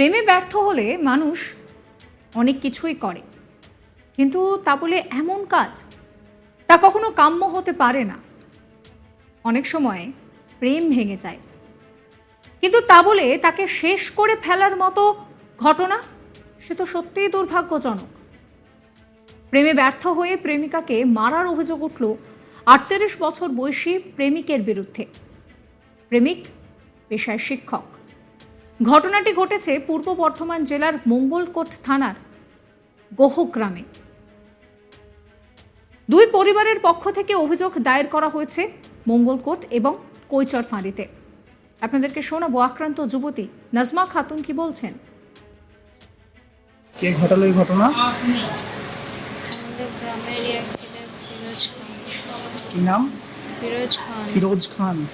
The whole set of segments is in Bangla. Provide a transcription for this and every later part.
প্রেমে ব্যর্থ হলে মানুষ অনেক কিছুই করে। কিন্তু তা বলে এমন কাজ তা কখনো কাম্য হতে পারে না। অনেক সময় প্রেম ভেঙে যায়। কিন্তু তা বলে তাকে শেষ করে ফেলার মতো ঘটনা, সে তো সত্যিই দুর্ভাগ্যজনক। প্রেমে ব্যর্থ হয়ে প্রেমিকাকে মারার অভিযোগ উঠল আটত্রিশ বছর বয়সী প্রেমিকের বিরুদ্ধে। প্রেমিক পেশায় শিক্ষক। ঘটনাটি ঘটেছে পূর্ব বর্ধমান জেলার মঙ্গলকোট থানার গোহ গ্রামে দুই পরিবারের পক্ষ থেকে অভিযোগ দায়ের করা হয়েছে মঙ্গলকোট এবং কৈচর ফাঁড়িতে আপনাদেরকে শোনাবো আক্রান্ত যুবতী নাজমা খাতুন কি বলছেন? কে ঘটালো এই ঘটনা? আমাদের গ্রামেরই এক ছেলে ফিরোজ খান। কি নাম? ফিরোজ খান। ফিরোজ খান।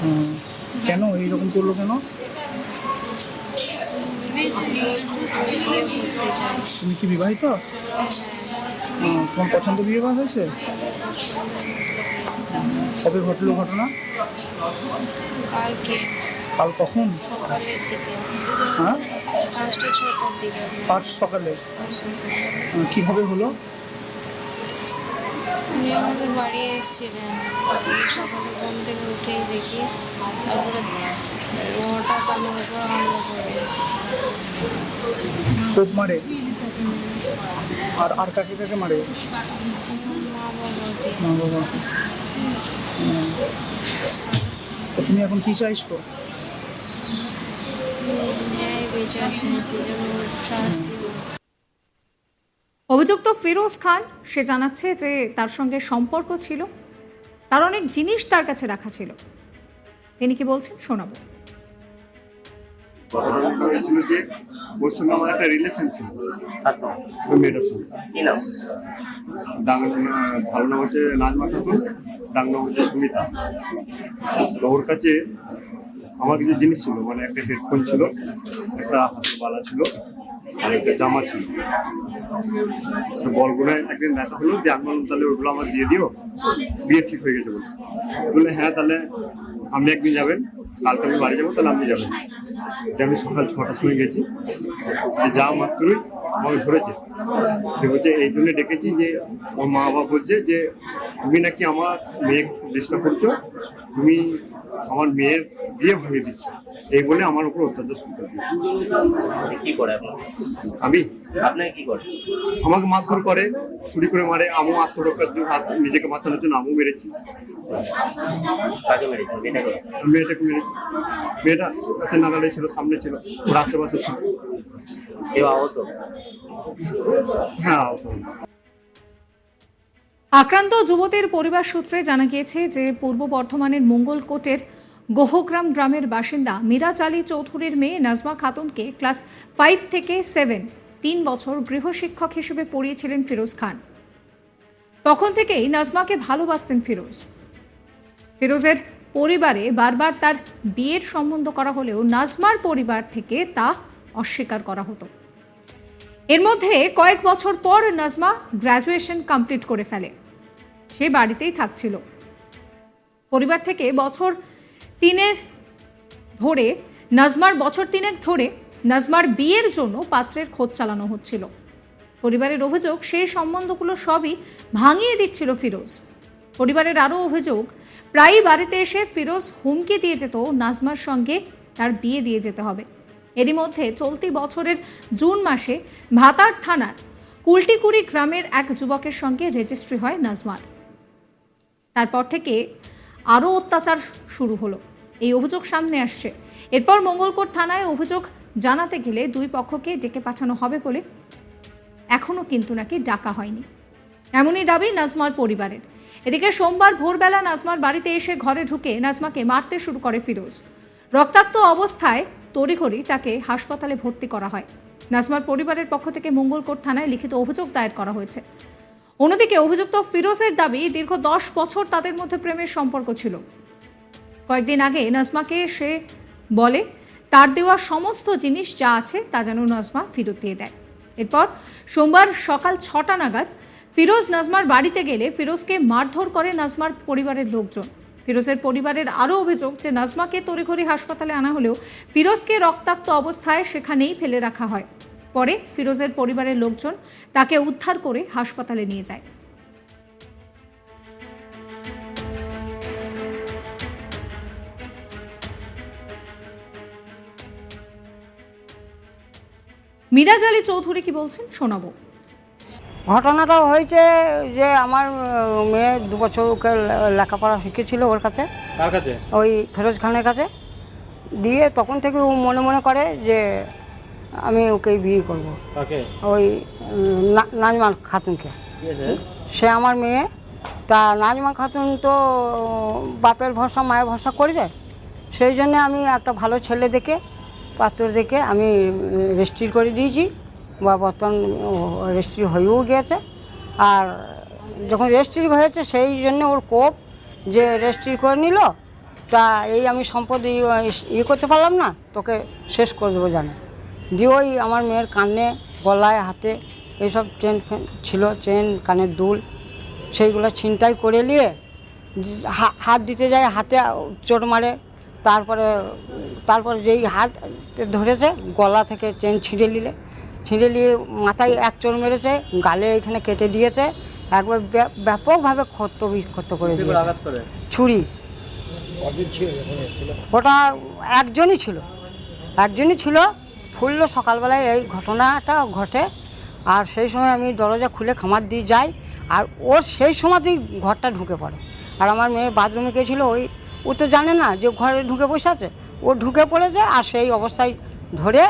হুম, কেন এইরকম করল কেন? তুমি কি বিবাহিত? তোমার পছন্দ বিয়ে হয়েছে? কবে ঘটলো ঘটনা? কালকে। কাল কখন? হ্যাঁ? পাঁচ সকালে। কীভাবে হলো? উনি আমাদের বাড়ি এসেছিলেন। সকালে ঘুম থেকে উঠেই দেখি। তারপরে হঠাৎ আমার উপর হামলা করে। কোপ মারে। আর আর কাকে কাকে মারে? মা বাবা। তুমি এখন কি চাইছো। অভিযুক্ত ফিরোজ খান, সে জানাচ্ছে যে তার সঙ্গে সম্পর্ক ছিল। তার অনেক জিনিস তার কাছে রাখা ছিল। তিনি কি বলছেন শোনাবো। হয়েছিল যে ওর সঙ্গে আমার একটা রিলেশন ছিল। ওই মেয়েটার সঙ্গে। কি ভালো নাম হচ্ছে নাজমা খাতুন ডাং নাম হচ্ছে সুমিতা। তো ওর কাছে আমার কিছু জিনিস ছিল মানে একটা হেডফোন ছিল একটা হাতের বালা ছিল আর একটা জামা ছিল। তো একদিন দেখা হলো যে আমি তাহলে ওগুলো আমার দিয়ে দিও বিয়ে ঠিক হয়ে গেছে বলে। বলে হ্যাঁ তাহলে আপনি একদিন যাবেন। কালকে আমি বাড়ি যাব, তাহলে আপনি যাবেন। এটা আমি সকাল ছটার সময় গেছি। যে মাত্রই আমাকে ধরেছে। বলছে, এই জন্য ডেকেছি যে ওর মা বাবা বলছে যে, তুমি নাকি আমার মেয়ে ডিস্টার্ব করছ তুমি আমার মেয়ের বিয়ে ভাঙিয়ে দিচ্ছে। এই বলে আমার উপর অত্যাচার শুরু করে কি করে আমি? আপনাকে কি করে আমাকে মারধর করে চুরি করে মারে আমও আত্মরক্ষার জন্য নিজেকে বাঁচানোর জন্য আমও মেরেছি। মেয়েটাকে? মেরেছি। মেয়েটা কাছে নাগালে ছিল সামনে ছিল ওর আশেপাশে ছিল। কেউ আহত হ্যাঁ আক্রান্ত যুবতীর পরিবার সূত্রে জানা গিয়েছে যে পূর্ব বর্ধমানের মঙ্গলকোটের গোহগ্রাম গ্রামের বাসিন্দা মিরাজ আলী চৌধুরীর মেয়ে নাজমা খাতুনকে ক্লাস ফাইভ থেকে সেভেন, তিন বছর গৃহশিক্ষক হিসেবে পড়িয়েছিলেন ফিরোজ খান। তখন থেকেই নাজমাকে ভালোবাসতেন ফিরোজ। ফিরোজের পরিবারে বারবার তার বিয়ের সম্বন্ধ করা হলেও নাজমার পরিবার থেকে তা অস্বীকার করা হতো। এর মধ্যে কয়েক বছর পর নাজমা গ্র্যাজুয়েশন কমপ্লিট করে ফেলে। সে বাড়িতেই থাকছিল। পরিবার থেকে বছর তিনের ধরে, নাজমার বছর তিনেক ধরে নাজমার বিয়ের জন্য পাত্রের খোঁজ চালানো হচ্ছিল। পরিবারের অভিযোগ সেই সম্বন্ধগুলো সবই ভাঙিয়ে দিচ্ছিল ফিরোজ। পরিবারের আরও অভিযোগ, প্রায়ই বাড়িতে এসে ফিরোজ হুমকি দিয়ে যেত, নাজমার সঙ্গে তার বিয়ে দিয়ে যেতে হবে। এরই মধ্যে চলতি বছরের জুন মাসে ভাতার থানার কুলটিকুড়ি গ্রামের এক যুবকের সঙ্গে রেজিস্ট্রি হয় নাজমার। তারপর থেকে আরও অত্যাচার শুরু হলো। এই অভিযোগ সামনে আসছে। এরপর মঙ্গলকোট থানায় অভিযোগ জানাতে গেলে দুই পক্ষকে ডেকে পাঠানো হবে বলে এখনও কিন্তু নাকি ডাকা হয়নি। এমনই দাবি নাজমার পরিবারের। এদিকে সোমবার ভোরবেলা নাজমার বাড়িতে এসে ঘরে ঢুকে নাজমাকে মারতে শুরু করে ফিরোজ। রক্তাক্ত অবস্থায় তড়িঘড়ি তাকে হাসপাতালে ভর্তি করা হয়। নাজমার পরিবারের পক্ষ থেকে মঙ্গলকোট থানায় লিখিত অভিযোগ দায়ের করা হয়েছে। অন্যদিকে অভিযুক্ত ফিরোজের দাবি দীর্ঘ দশ বছর তাদের মধ্যে প্রেমের সম্পর্ক ছিল। কয়েকদিন আগে নাজমাকে সে বলে, তার দেওয়া সমস্ত জিনিস যা আছে তা যেন নাজমা ফেরত দিয়ে দেয়। এরপর সোমবার সকাল ছটা নাগাদ ফিরোজ নাজমার বাড়িতে গেলে ফিরোজকে মারধর করে নাজমার পরিবারের লোকজন। ফিরোজের পরিবারের আরও অভিযোগ যে নাজমাকে তড়িঘড়ি হাসপাতালে আনা হলেও ফিরোজকে রক্তাক্ত অবস্থায় সেখানেই ফেলে রাখা হয়। পরে ফিরোজের পরিবারের লোকজন তাকে উদ্ধার করে হাসপাতালে নিয়ে যায়। মিরাজ আলী চৌধুরী কি বলছেন শোনাবো। ঘটনাটা হয়েছে যে আমার মেয়ে দু বছর ওকে লেখাপড়া শিখেছিল ওর কাছে। কার কাছে? ওই ফেরোজ খানের কাছে। দিয়ে তখন থেকে ও মনে মনে করে যে আমি ওকে বিয়ে করব। ওই উম, না- নাজমা খাতুনকে। সে আমার মেয়ে। তা নাজমা খাতুন তো বাপের ভরসা মায়ের ভরসা করবে। সেই জন্য আমি একটা ভালো ছেলে দেখে পাত্র দেখে আমি রেজিস্ট্রি করে দিয়েছি। বা বর্তমান রেজিস্ট্রি হয়েও গিয়েছে। আর যখন রেজিস্ট্রি হয়েছে সেই জন্য ওর কোপ যে রেজিস্ট্রি করে নিল তা এই আমি সম্পদ ইয়ে করতে পারলাম না। তোকে শেষ করে দেবো জানে। দিয়ে ওই আমার মেয়ের কানে গলায় হাতে এইসব চেন ফেন ছিল চেন কানের দুল সেইগুলো ছিনতাই করে নিয়ে হাত দিতে যায় হাতে চোট মারে তারপরে তারপরে যেই হাত ধরেছে গলা থেকে চেন ছিঁড়ে নিলে ছিঁড়ে নিয়ে মাথায় এক চোর মেরেছে গালে এখানে কেটে দিয়েছে একবার ব্য- ব্যাপকভাবে ক্ষত বিক্ষত করে দিয়েছে। করে? ছুরি। ওটা একজনই ছিল একজনই ছিল ফুললো সকালবেলায় এই ঘটনাটা ঘটে আর সেই সময় আমি দরজা খুলে খামার দিয়ে যাই আর ও সেই সময়তেই ঘরটা ঢুকে পড়ে। আর আমার মেয়ে বাথরুমে গিয়েছিল ওই ও তো জানে না যে ঘরে ঢুকে বসে আছে। ও ঢুকে পড়েছে আর সেই অবস্থায় ধরে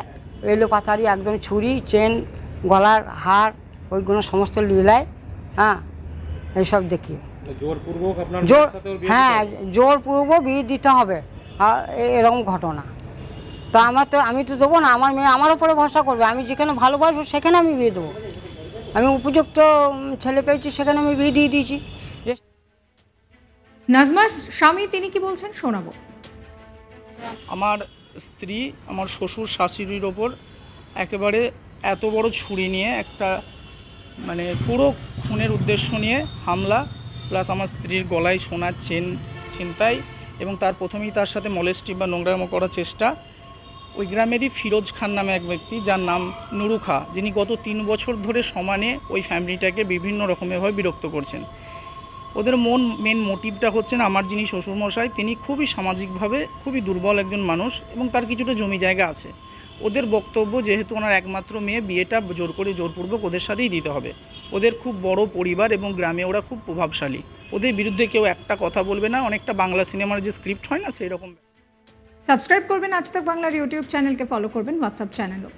এলো পাতারি একদম ছুরি চেন গলার হার ওইগুলো সমস্ত লীলায় হ্যাঁ এইসব দেখিয়ে। জোরপূর্বক হ্যাঁ হবে? বিয়ে দিতে হবে। এরকম ঘটনা। তা আমার তো আমি তো দেবো না আমার মেয়ে আমার উপরে ভরসা করবে। আমি যেখানে ভালোবাসবো সেখানে আমি বিয়ে দেবো। আমি উপযুক্ত ছেলে পেয়েছি সেখানে আমি বিয়ে দিয়ে দিয়েছি। নাজমার স্বামী তিনি কি বলছেন? শোনাবো। আমার স্ত্রী আমার শ্বশুর শাশুড়ির ওপর একেবারে এত বড় ছুরি নিয়ে একটা মানে পুরো খুনের উদ্দেশ্য নিয়ে হামলা প্লাস আমার স্ত্রীর গলায় সোনার চেন ছিনতাই এবং তার প্রথমেই তার সাথে মলেস্টি বা নোংরামো করার চেষ্টা ওই গ্রামেরই ফিরোজ খান নামে এক ব্যক্তি, যার নাম নুরু খা যিনি গত তিন বছর ধরে সমানে ওই ফ্যামিলিটাকে বিভিন্ন রকমেরভাবে বিরক্ত করছেন। ওদের মন, মেন মোটিভটা হচ্ছেন আমার যিনি শ্বশুরমশাই, তিনি খুবই সামাজিকভাবে খুবই দুর্বল একজন মানুষ এবং তার কিছুটা জমি জায়গা আছে। ওদের বক্তব্য, যেহেতু ওনার একমাত্র মেয়ে, বিয়েটা জোর করে জোরপূর্বক ওদের সাথেই দিতে হবে। ওদের খুব বড় পরিবার এবং গ্রামে ওরা খুব প্রভাবশালী। ওদের বিরুদ্ধে কেউ একটা কথা বলবে না, অনেকটা বাংলা সিনেমার যে স্ক্রিপ্ট হয় না সেই রকম সাবস্ক্রাইব করবেন আজ তক বাংলার ইউটিউব চ্যানেলকে ফলো করবেন হোয়াটসঅ্যাপ চ্যানেলও।